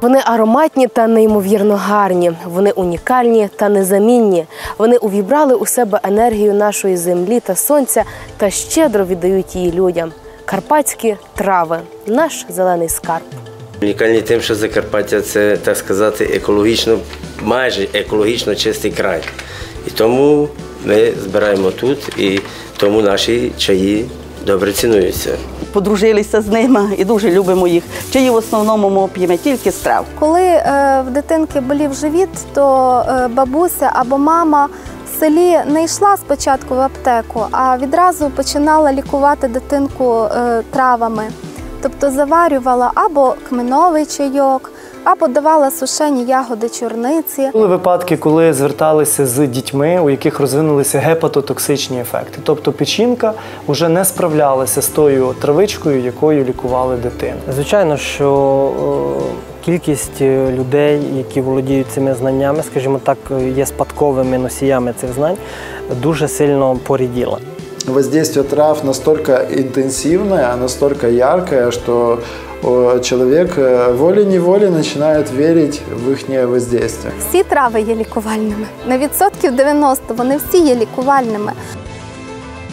Вони ароматні та неймовірно гарні. Вони унікальні та незамінні. Вони увібрали у себе енергію нашої землі та сонця та щедро віддають її людям. Карпатські трави наш зелений скарб. Унікальні тим, що Закарпаття це, так сказати, екологічно, майже екологічно чистий край. І тому ми збираємо тут, і тому наші чаї добре цінуються. Подружилися з ними і дуже любимо їх. Чаї в основному ми п'ємо тільки з трав. Коли е, в дитинки болів живіт, то е, бабуся або мама в селі не йшла спочатку в аптеку, а відразу починала лікувати дитинку е, травами. Тобто заварювала або кминовий чайок, або давала сушені ягоди чорниці. Були випадки, коли зверталися з дітьми, у яких розвинулися гепатотоксичні ефекти. Тобто печінка вже не справлялася з тою травичкою, якою лікували дитину. Звичайно, що е, кількість е, людей, які володіють цими знаннями, скажімо так, є спадковими носіями цих знань, дуже сильно поріділа. Воздействие трав настолько интенсивное, настолько яркое, что человек э, волей-неволей начинает верить в их воздействие. Всі трави є лікувальними. На відсотків 90 вони всі є лікувальними.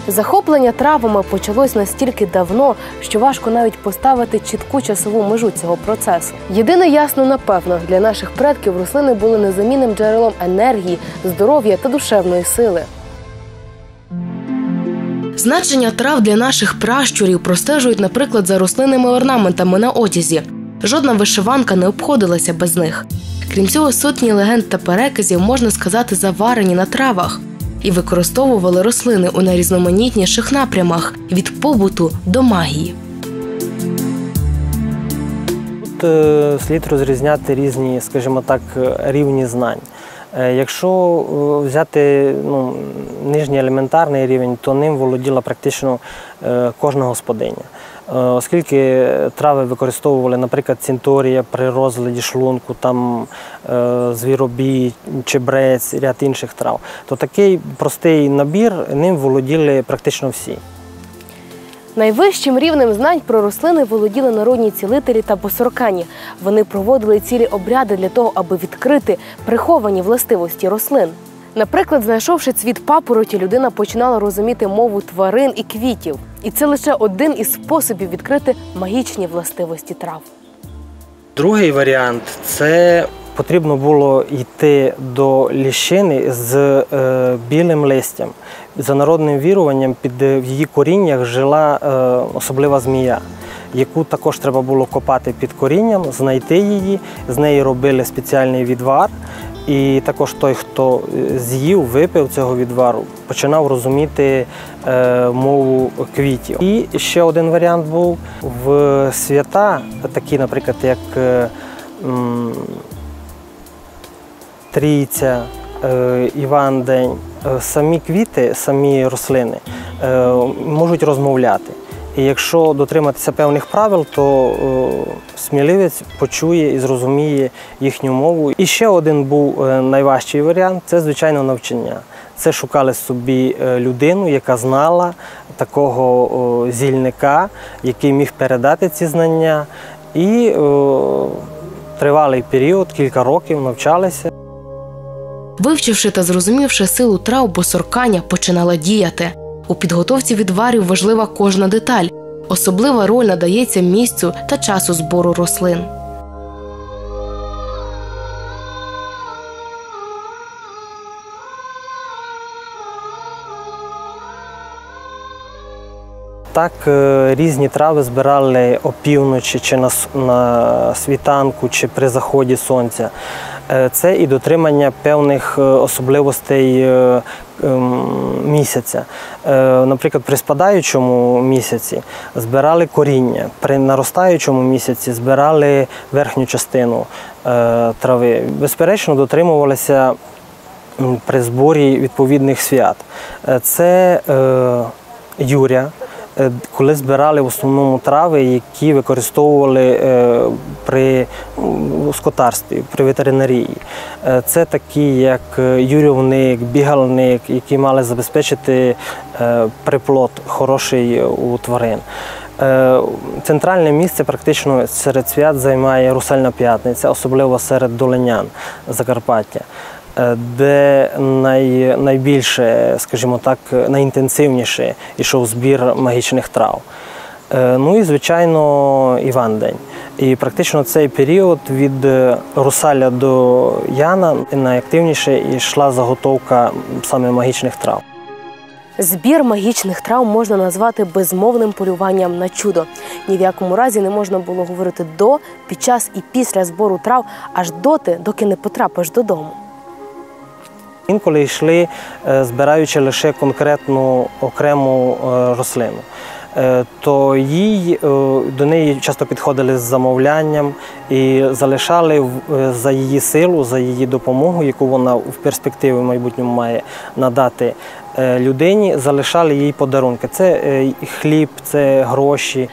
Захоплення травами почалось настільки давно, що важко навіть поставити чітку часову межу цього процесу. Єдине ясно напевно, для наших предків рослини були незамінним джерелом енергії, здоров'я та душевної сили. Значення трав для наших пращурів простежують, наприклад, за рослинними орнаментами на одязі. Жодна вишиванка не обходилася без них. Крім цього, сотні легенд та переказів можна сказати заварені на травах і використовували рослини у найрізноманітніших напрямах від побуту до магії. Тут е, слід розрізняти різні, скажімо так, е, рівні знань. Е, Якщо е, взяти ну, нижній елементарний рівень, то ним володіла практично е, кожна господиня. Оскільки трави використовували, наприклад, цинторія при розладі шлунку, там звіробій, чебрець, ряд інших трав, то такий простий набір ним володіли практично всі. Найвищим рівнем знань про рослини володіли народні цілителі та босоркані. Вони проводили цілі обряди для того, аби відкрити приховані властивості рослин. Наприклад, знайшовши цвіт папороті, людина починала розуміти мову тварин і квітів. І це лише один із способів відкрити магічні властивості трав. Другий варіант це потрібно було йти до ліщини з е, білим листям. За народним віруванням, під в її коріннях жила е, особлива змія, яку також треба було копати під корінням, знайти її, з неї робили спеціальний відвар. І також той, хто е, з'їв, випив цього відвару, починав розуміти е, мову квітів. І ще один варіант був в свята, такі, наприклад, як е, Трійця, е, Іван День, е, самі квіти, самі рослини е, можуть розмовляти. І якщо дотриматися певних правил, то сміливець почує і зрозуміє їхню мову. І ще один був найважчий варіант це, звичайно, навчання. Це шукали собі людину, яка знала такого зільника, який міг передати ці знання. І тривалий період, кілька років навчалися. Вивчивши та зрозумівши силу трав, босоркання починала діяти. У підготовці відварів важлива кожна деталь. Особлива роль надається місцю та часу збору рослин. Так, е, різні трави збирали опівночі чи на, на світанку, чи при заході сонця. Е, Це і дотримання певних е, особливостей ем, місяця. Наприклад, при спадаючому місяці збирали коріння, при наростаючому місяці збирали верхню частину трави. Безперечно, дотримувалися при зборі відповідних свят. Це юря, коли збирали в основному трави, які використовували е, при скотарстві, при ветеринарії. Е, Це такі, як е, юрівник, бігалник, які мали забезпечити е, приплод хороший у тварин. Е, Центральне місце практично серед свят займає Русальна П'ятниця, особливо серед долинян Закарпаття, е, де най, найбільше, скажімо так, найінтенсивніше йшов збір магічних трав. Е, Ну і, звичайно, Іван-день. І практично цей період від е, Русаля до Яна найактивніше йшла заготовка саме магічних трав. Збір магічних трав можна назвати безмовним полюванням на чудо. Ні в якому разі не можна було говорити до, під час і після збору трав аж доти, доки не потрапиш додому. Інколи йшли, е, збираючи лише конкретну окрему е, рослину. Е, То їй до неї часто підходили з замовлянням і залишали за її силу, за її допомогу, яку вона в перспективі в майбутньому має надати людині, залишали їй подарунки. Це хліб, це гроші.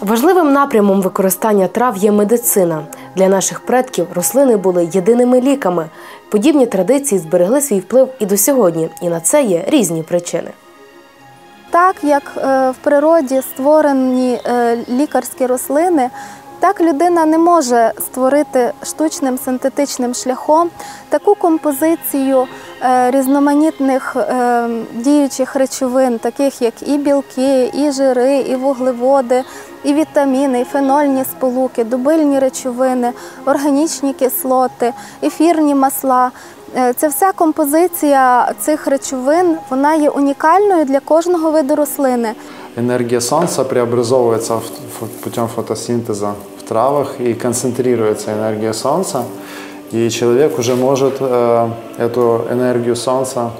Важливим напрямом використання трав є медицина. Для наших предків рослини були єдиними ліками. Подібні традиції зберегли свій вплив і до сьогодні, і на це є різні причини. Так як е, в природі створені е, лікарські рослини, так людина не може створити штучним синтетичним шляхом таку композицію різноманітних е, діючих речовин, таких як і білки, і жири, і вуглеводи, і вітаміни, і фенольні сполуки, дубильні речовини, органічні кислоти, ефірні масла. Е, Це вся композиція цих речовин вона є унікальною для кожного виду рослини. Энергия Солнца преобразовывается в- фо- путем фотосинтеза в травах и концентрируется энергия Солнца. И человек уже может э, эту энергию Солнца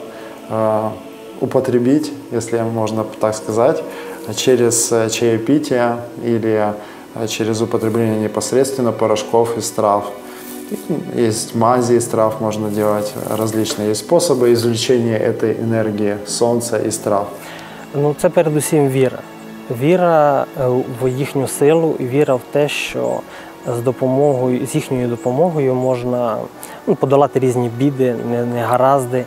э, употребить, если можно так сказать, через э, чаепитие или э, через употребление непосредственно порошков из трав. И Есть мази из трав, можно делать различные. Есть способы извлечения этой энергии Солнца из трав. Ну, це передусім віра. Віра е, в їхню силу і віра в те, що з допомогою, з їхньою допомогою можна ну, подолати різні біди, не- негаразди.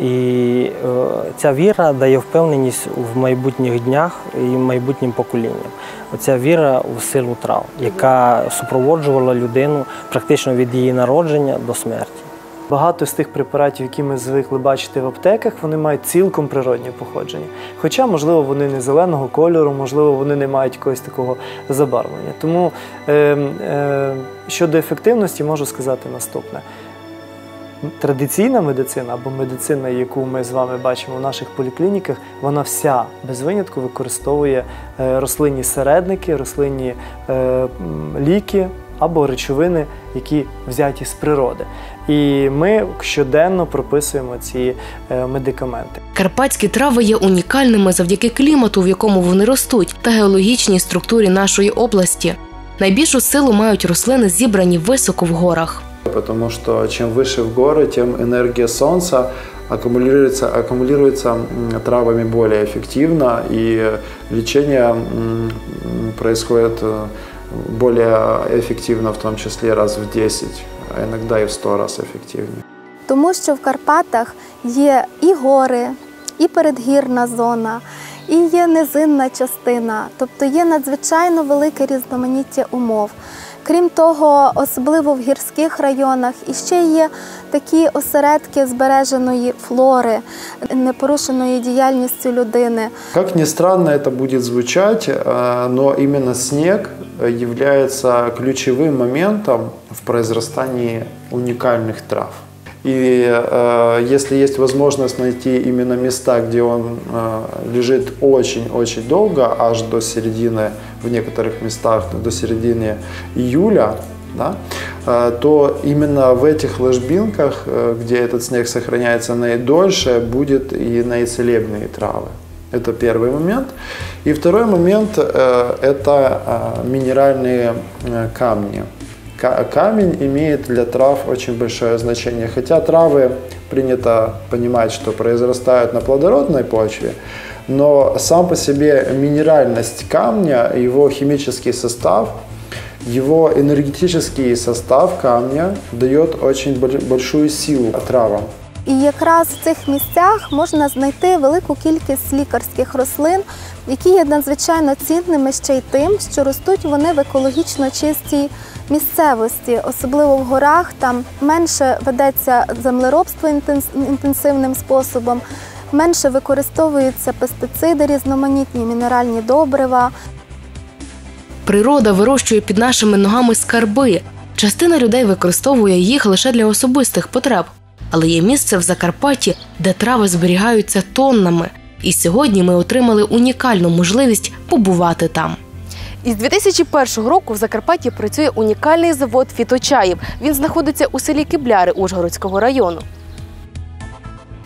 І е, ця віра дає впевненість в майбутніх днях і майбутнім поколінням. Оця віра в силу трав, яка супроводжувала людину практично від її народження до смерті. Багато з тих препаратів, які ми звикли бачити в аптеках, вони мають цілком природні походження. Хоча, можливо, вони не зеленого кольору, можливо, вони не мають якогось такого забарвлення. Тому е, е, щодо ефективності можу сказати наступне. Традиційна медицина або медицина, яку ми з вами бачимо в наших поліклініках, вона вся без винятку використовує е, рослинні середники, рослинні е, ліки або речовини, які взяті з природи. І ми щоденно прописуємо ці е, медикаменти. Карпатські трави є унікальними завдяки клімату, в якому вони ростуть, та геологічній структурі нашої області. Найбільшу силу мають рослини, зібрані високо в горах. Потому что чем выше в горы, тем энергия Солнца аккумулируется, аккумулируется м, травами более эффективно, и лечение м, происходит э, более эффективно, в том числе раз в 10, а иногда и в 100 раз эффективнее. Тому що в Карпатах є і гори, і передгірна зона, і є низинна частина, тобто є надзвичайно велике різноманіття умов. Крім того, особливо в гірських районах, іще є такі осередки збереженої флори, непорушеної діяльністю людини. Как ни странно это будет звучать, э, но именно снег является ключевым моментом в произрастании уникальных трав. И э, если есть возможность найти именно места, где он э, лежит очень-очень долго, аж до середины, в некоторых местах до середины июля, да, э, то именно в этих ложбинках, э, где этот снег сохраняется наидольше, будет и наицелебные травы. Это первый момент. И второй момент э, – это э, минеральные э, камни. Ка- Камень имеет для трав очень большое значение. Хотя травы принято понимать, что произрастают на плодородной почве, но сам по себе минеральность камня, его химический состав, его энергетический состав камня дает очень боль- большую силу травам. І якраз в цих місцях можна знайти велику кількість лікарських рослин, які є надзвичайно цінними ще й тим, що ростуть вони в екологічно чистій місцевості, особливо в горах. Там менше ведеться землеробство інтенс- інтенсивним способом, менше використовуються пестициди, різноманітні мінеральні добрива. Природа вирощує під нашими ногами скарби. Частина людей використовує їх лише для особистих потреб. Але є місце в Закарпатті, де трави зберігаються тоннами. І сьогодні ми отримали унікальну можливість побувати там. Із 2001 року в Закарпатті працює унікальний завод фіточаїв. Він знаходиться у селі Кибляри Ужгородського району.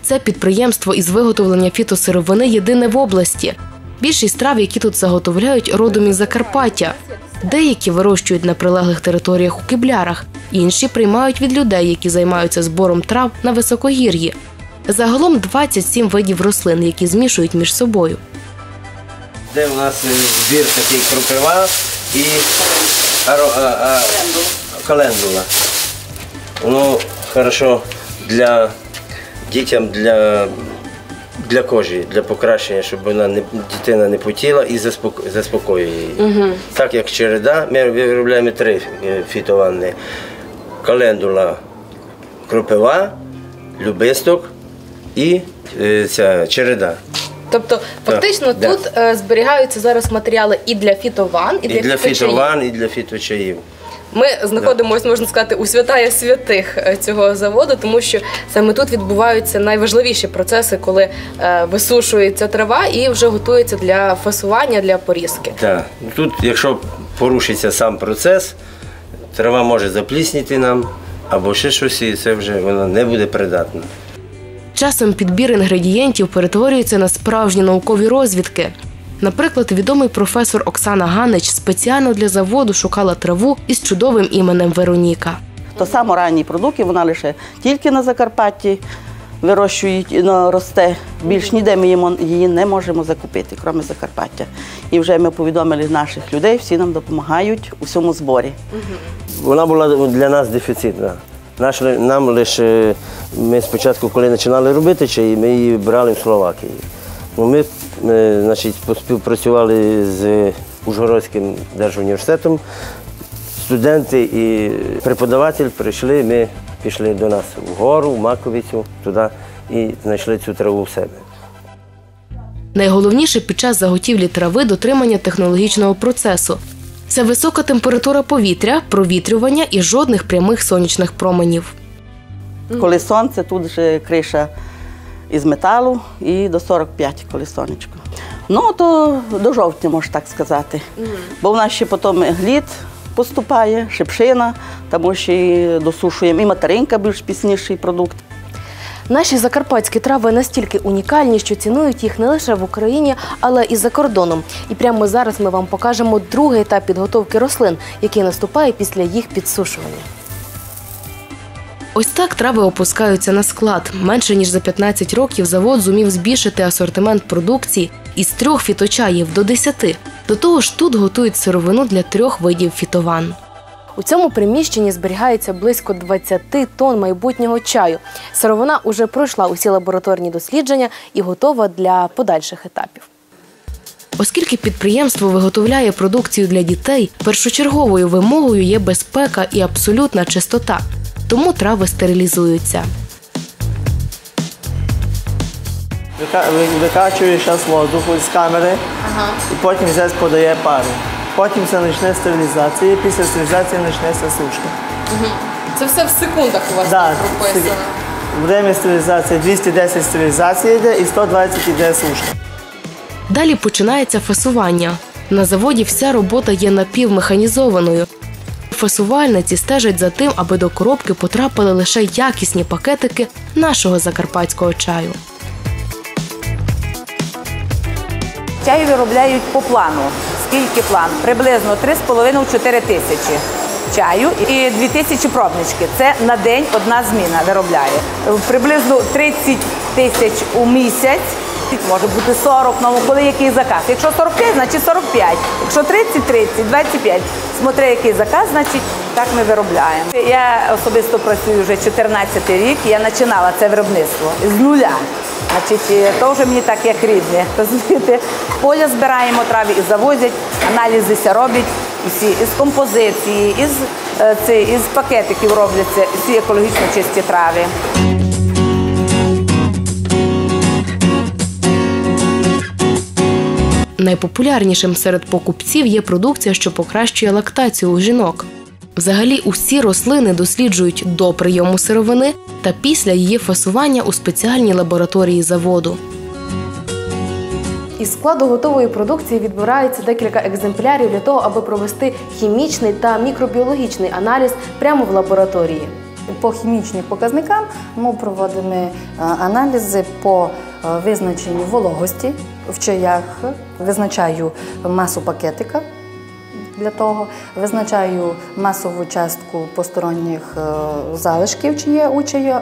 Це підприємство із виготовлення фітосировини єдине в області. Більшість трав, які тут заготовляють, родом із Закарпаття. Деякі вирощують на прилеглих територіях у киблярах, інші приймають від людей, які займаються збором трав на високогір'ї. Загалом 27 видів рослин, які змішують між собою. Де у нас збір такий кропива і календула. Воно хорошо для дітям для, для кожі, для покращення, щоб вона не, дитина не потіла і заспокоює її. Так як череда, ми виробляємо три е, фітованни. Календула кропива, любисток і е, ця череда. Тобто, фактично, да. тут е, зберігаються зараз матеріали і для фітован, І для фітован, і для фіточаїв. Ми знаходимося, можна сказати, у святая святих е, цього заводу, тому що саме тут відбуваються найважливіші процеси, коли е, висушується трава і вже готується для фасування, для порізки. Так. Тут, якщо порушиться сам процес, трава може заплісніти нам або ще щось, і це вже вона не буде придатна. Часом підбір інгредієнтів перетворюється на справжні наукові розвідки. Наприклад, відомий професор Оксана Ганич спеціально для заводу шукала траву із чудовим іменем Вероніка. То само ранній продукт, вона лише тільки на Закарпатті вирощують, ну, росте. Більш ніде ми її не можемо закупити, крім Закарпаття. І вже ми повідомили наших людей, всі нам допомагають у всьому зборі. Вона була для нас дефіцитна. Наш, нам лише ми спочатку, коли починали робити чаї, ми її брали в Словакії. Ну, Ми е, значить, поспівпрацювали з Ужгородським держуніверситетом. Студенти і преподаватель прийшли, ми пішли до нас вгору, в Маковицю, туди і знайшли цю траву в себе. Найголовніше під час заготівлі трави дотримання технологічного процесу. Це висока температура повітря, провітрювання і жодних прямих сонячних променів. Коли сонце, тут вже криша із металу і до 45, коли сонечко. Ну, то до жовтня, можна так сказати. Бо в нас ще потім глід поступає, шипшина, тому що і досушуємо і материнка більш пісніший продукт. Наші закарпатські трави настільки унікальні, що цінують їх не лише в Україні, але і за кордоном. І прямо зараз ми вам покажемо другий етап підготовки рослин, який наступає після їх підсушування. Ось так трави опускаються на склад. Менше ніж за 15 років завод зумів збільшити асортимент продукції із трьох фіточаїв до 10. До того ж, тут готують сировину для трьох видів фітован. У цьому приміщенні зберігається близько 20 тонн майбутнього чаю. Сировина уже пройшла усі лабораторні дослідження і готова для подальших етапів. Оскільки підприємство виготовляє продукцію для дітей, першочерговою вимогою є безпека і абсолютна чистота. Тому трави стерилізуються. Викачує зараз воздух з камери і потім зараз подає пару. Потім це почне стерилізація, і після стерилізації почнеться сушка. Це все в секундах у вас Да, Время стерилізації 210 стерилізації йде і 120 йде сушка. Далі починається фасування. На заводі вся робота є напівмеханізованою. Фасувальниці стежать за тим, аби до коробки потрапили лише якісні пакетики нашого закарпатського чаю. Чай виробляють по плану. Скільки план? Приблизно 3,5-4 тисячі чаю і 2 тисячі пробнички. Це на день одна зміна виробляє. Приблизно 30 тисяч у місяць Може бути 40, ну коли який заказ. Якщо 45, значить 45. Якщо 30, 30, 25. Смотри, який заказ, значить так ми виробляємо. Я особисто працюю вже 14 рік. Я починала це виробництво з нуля. Значить, то вже мені так як рідне. Розумієте, поля збираємо трави і завозять, аналізи роблять. Усі із композиції, із, е, із пакетиків робляться всі екологічно чисті трави. Найпопулярнішим серед покупців є продукція, що покращує лактацію у жінок. Взагалі, усі рослини досліджують до прийому сировини та після її фасування у спеціальній лабораторії заводу. Із складу готової продукції відбирається декілька екземплярів для того, аби провести хімічний та мікробіологічний аналіз прямо в лабораторії. По хімічним показникам ми проводимо е, аналізи по визначенню вологості в чаях, визначаю масу пакетика для того, визначаю масову частку посторонніх е, залишків, чи є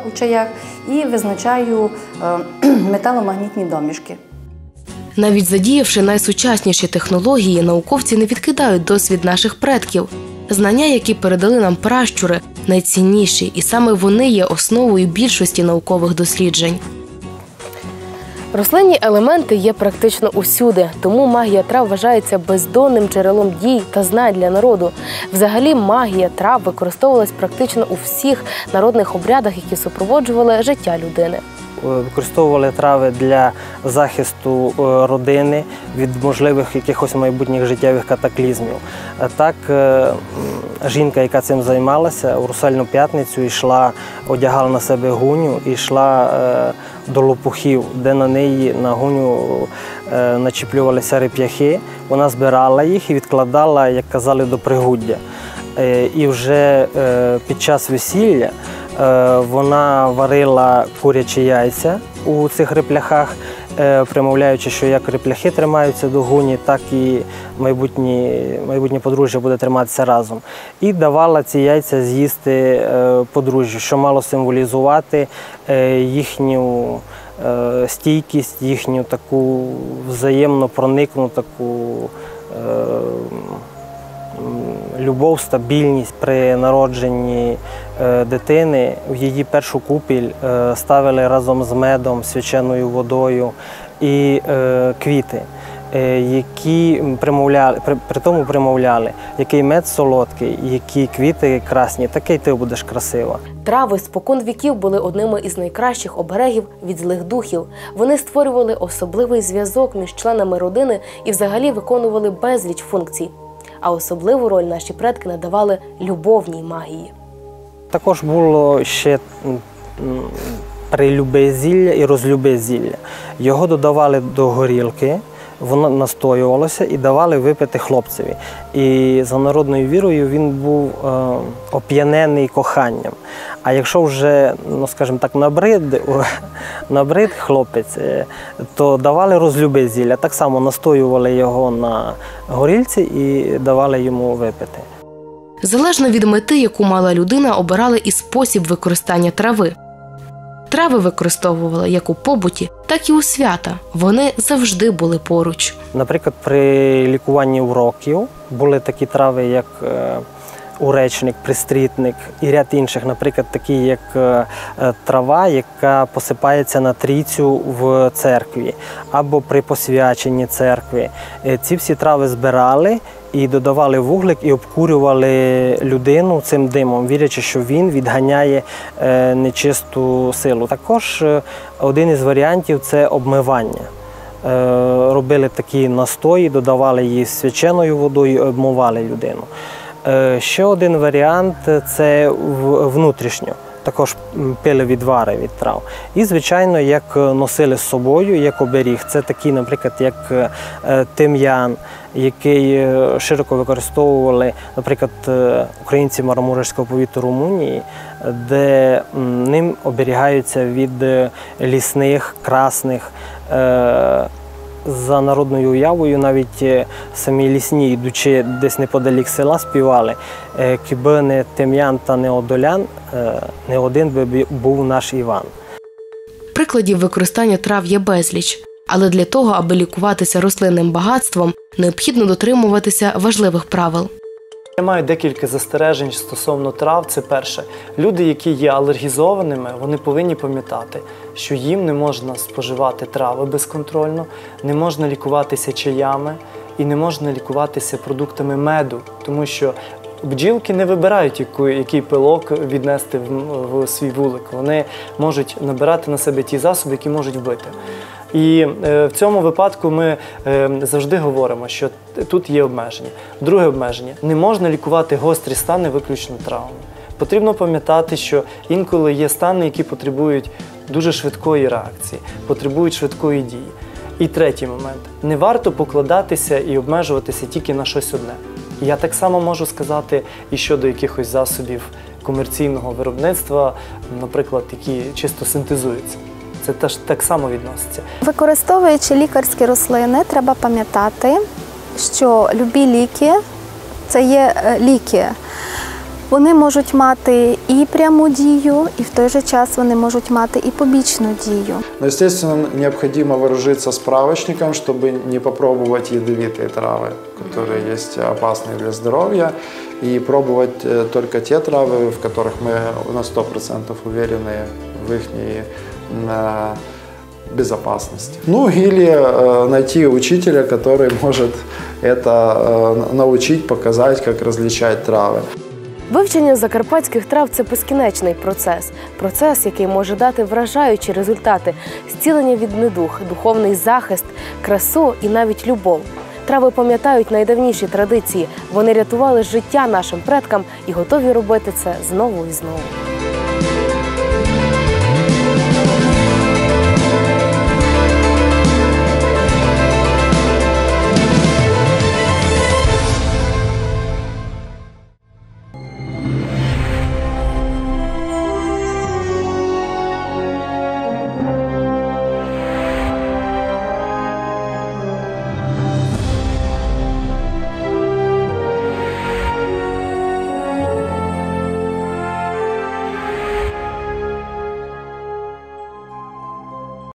у чаях, і визначаю е, металомагнітні домішки. Навіть задіявши найсучасніші технології, науковці не відкидають досвід наших предків. Знання, які передали нам пращури, найцінніші, і саме вони є основою більшості наукових досліджень. Рослинні елементи є практично усюди, тому магія трав вважається бездонним джерелом дій та знань для народу. Взагалі, магія трав використовувалась практично у всіх народних обрядах, які супроводжували життя людини. Е, Використовували трави для захисту е, родини від можливих якихось майбутніх життєвих катаклізмів. А Так, е, жінка, яка цим займалася, у русальну п'ятницю йшла, одягала на себе гуню і йшла е, до лопухів, де на неї на гуню е, начіплювалися реп'яхи. Вона збирала їх і відкладала, як казали, до пригуддя. Е, І вже е, під час весілля е, вона варила курячі яйця у цих репляхах, е, примовляючи, що як репляхи тримаються до гуні, так і майбутнє подружжя буде триматися разом. І давала ці яйця з'їсти е, подружжю, що мало символізувати е, їхню е, стійкість, їхню таку взаємно проникну таку. Любов, стабільність при народженні е, дитини. В її першу купіль е, ставили разом з медом, свяченою водою і е, квіти. Які примовляли, при, при тому примовляли, який мед солодкий, які квіти красні, такий ти будеш красива. Трави спокон віків були одними із найкращих оберегів від злих духів. Вони створювали особливий зв'язок між членами родини і взагалі виконували безліч функцій. А особливу роль наші предки надавали любовній магії. Також було ще м, м, прилюбе зілля і розлюбезілля. Його додавали до горілки, воно настоювалося і давали випити хлопцеві. І за народною вірою він був е, оп'янений коханням. А якщо вже, ну скажімо так, набрид, набрид хлопець, е, то давали розлюбе зілля. Так само настоювали його на горілці і давали йому випити. Залежно від мети, яку мала людина, обирали і спосіб використання трави. Трави використовували як у побуті, так і у свята. Вони завжди були поруч. Наприклад, при лікуванні уроків були такі трави, як е, уречник, пристрітник і ряд інших, наприклад, такі як е, е, трава, яка посипається на трійцю в церкві або при посвяченні церкви. Ці всі трави збирали і додавали вуглик і обкурювали людину цим димом, вірячи, що він відганяє е, нечисту силу. Також е, один із варіантів це обмивання. Е, робили такі настої, додавали її свяченою водою і обмивали людину. Ще один варіант це внутрішньо. Також пили відвари від трав. І, звичайно, як е, носили з собою, як оберіг. Це такі, наприклад, як е, е, тим'ян, який широко використовували, наприклад, українці Марамурського повіту Румунії, де ним оберігаються від лісних, красних. За народною уявою навіть е, самі лісні, йдучи десь неподалік села, співали е, «Кіби не Тим'ян та не Одолян, е, не один би був наш Іван. Прикладів використання трав є безліч. Але для того, аби лікуватися рослинним багатством, необхідно дотримуватися важливих правил. Я маю декілька застережень стосовно трав. Це перше, люди, які є алергізованими, вони повинні пам'ятати, що їм не можна споживати трави безконтрольно, не можна лікуватися чаями і не можна лікуватися продуктами меду, тому що бджілки не вибирають, який пилок віднести в, свій вулик. Вони можуть набирати на себе ті засоби, які можуть вбити. І е, в цьому випадку ми е, завжди говоримо, що тут є обмеження. Друге обмеження не можна лікувати гострі стани виключно травмами. Потрібно пам'ятати, що інколи є стани, які потребують дуже швидкої реакції, потребують швидкої дії. І третій момент: не варто покладатися і обмежуватися тільки на щось одне. Я так само можу сказати і щодо якихось засобів комерційного виробництва, наприклад, які чисто синтезуються Це теж так само відноситься. Використовуючи лікарські рослини, треба пам'ятати, що любі ліки це є е, ліки. Вони можуть мати і пряму дію, і в той же час вони можуть мати і побічну дію. Но, естественно, необходимо вооружиться справочником, чтобы не попробовать ядовитые травы, которые есть опасные для здоровья, и пробовать э, только те травы, в которых мы на 100% уверены в их безопасности. Ну или э, найти учителя, который может это э, научить, показать, как различать травы. Вивчення закарпатських трав це безкінечний процес. Процес, який може дати вражаючі результати: зцілення від недух, духовний захист, красу і навіть любов. Трави пам'ятають найдавніші традиції. Вони рятували життя нашим предкам і готові робити це знову і знову.